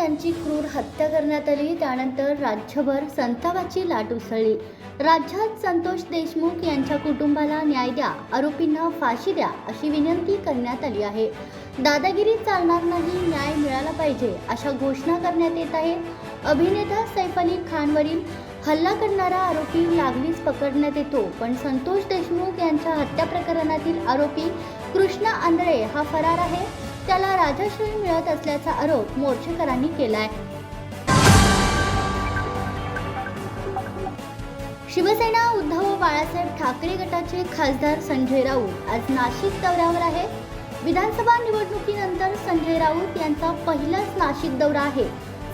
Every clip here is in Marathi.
यांची क्रूर हत्या करण्यात आली. त्यानंतर राज्यभर संतापाची लाट उसळली. राज्यात संतोष देशमुख यांच्या कुटुंबाला न्याय द्या आरोपींना फाशी द्या अशी विनंती करण्यात आली आहे. दादागिरी चालणार नाही न्याय मिळाला पाहिजे अशा घोषणा करण्यात येत आहे अभिनेता सैफ अली खानवरील हल्ला करणारा आरोपी लागलीच पकडण्यात येतो पण संतोष देशमुख यांच्या हत्या प्रकरणातील आरोपी कृष्णा आंधळे हा फरार आहे. त्याला राजश्री मिळत असल्याचा आरोप मोर्चेकरांनी केलाय. शिवसेना उद्धव बाळासाहेब ठाकरे गटाचे खासदार संजय राऊत आज नाशिक दौऱ्यावर आहे विधानसभा निवडणुकीनंतर संजय राऊत यांचा पहिलाच नाशिक दौरा आहे.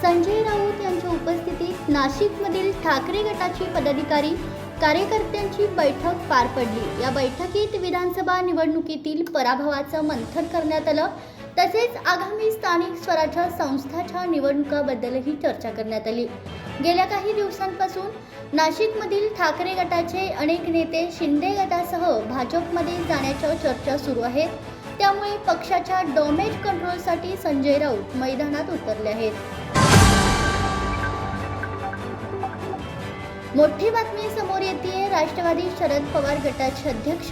संजय राऊत यांच्या उपस्थितीत नाशिकमधील ठाकरे गटाची पदाधिकारी कार्यकर्त्यांची बैठक पार पडली. या बैठकीत विधानसभा निवडणुकीतील पराभवाचं मंथन करण्यात आलं. तसेच आगामी स्थानिक स्वराज्य संस्थाच्या निवडणुकाबद्दलही चर्चा करण्यात आली. गेल्या काही दिवसांपासून नाशिकमधील ठाकरे गटाचे अनेक नेते शिंदे गटासह भाजपमध्ये जाण्याच्या चर्चा सुरू आहेत. त्यामुळे पक्षाच्या डॉमेज कंट्रोलसाठी संजय राऊत मैदानात उतरले आहेत. मोठी बातमी समोर येते. राष्ट्रवादी शरद पवार गटाचे अध्यक्ष.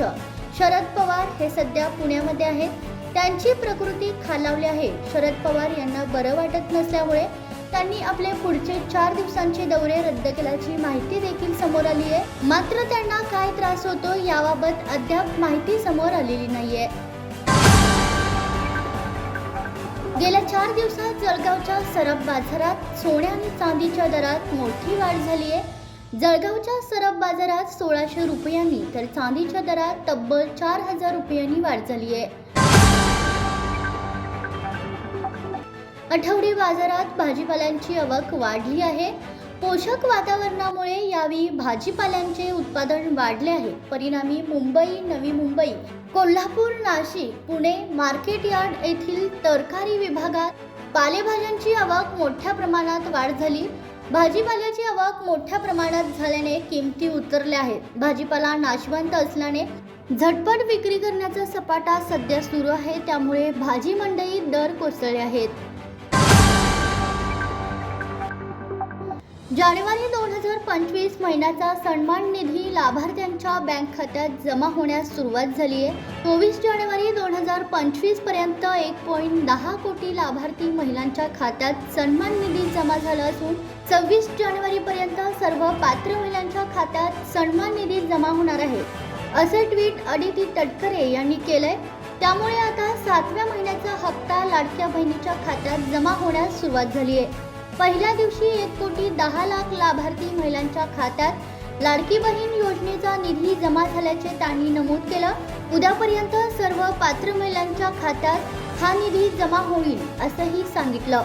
शरद पवार हे सध्या पुण्यामध्ये आहेत. त्यांची प्रकृती खालावली आहे. शरद पवार यांना बरं वाटत नसल्यामुळे त्यांनी आपले पुढचे चार दिवसांचे दौरे रद्द केल्याची माहिती देखील समोर आली आहे. मात्र त्यांना काय त्रास होतो याबाबत अद्याप माहिती समोर आलेली नाहीये. गेल्या चार दिवसात जळगावच्या सरब बाजारात सोन्या आणि चांदीच्या दरात मोठी वाढ झाली आहे जळगावच्या सरफ बाजारात सोळाशे रुपयांनी तर चांदीच्या दरात तब्बल चार हजार रुपयांनी वाढ झाली आहे. आठवडी बाजारात भाजीपाल्यांची आवक वाढली आहे. पोषक वातावरणामुळे यावेळी भाजीपाल्यांचे उत्पादन वाढले आहे. परिणामी मुंबई नवी मुंबई कोल्हापूर नाशिक पुणे मार्केट यार्ड येथील तरकारी विभागात पालेभाज्यांची आवक मोठ्या प्रमाणात वाढ झाली. भाजीपाल्याची आवक मोठ्या प्रमाणात झाल्याने किमती उतरल्या आहेत. भाजीपाला नाशवंत असल्याने झटपट विक्री करण्याचा सपाटा सध्या सुरू आहे त्यामुळे भाजी मंडईत दर कोसळले आहेत. जानेवारी दोन हजार पंचवीस महिन्याचा सन्मान निधी लाभार्थ्यांच्या बँक खात्यात जमा होण्यास सुरुवात झाली आहे. चोवीस जानेवारी दोन हजार पंचवीसपर्यंत एक पॉईंट दहा कोटी लाभार्थी महिलांच्या खात्यात सन्मान निधी जमा झाला असून सव्वीस जानेवारी पर्यंत सर्व पात्र महिलांच्या खात्यात सन्मान निधी जमा होणार आहे. असे ट्विट अदिती तटकरे यांनी केलंय. त्यामुळे आता सातव्या महिन्याचा हप्ता लाडक्या बहिणीच्या खात्यात जमा होण्यास सुरुवात झाली आहे. पहिल्या दिवशी एक कोटी दहा लाख लाभार्थी महिलांच्या खात्यात लाडकी बहीण योजनेचा निधी जमा झाल्याचे त्यांनी नमूद केलं. उद्यापर्यंत सर्व पात्र महिलांच्या खात्यात हा निधी जमा होईल असंही सांगितलं.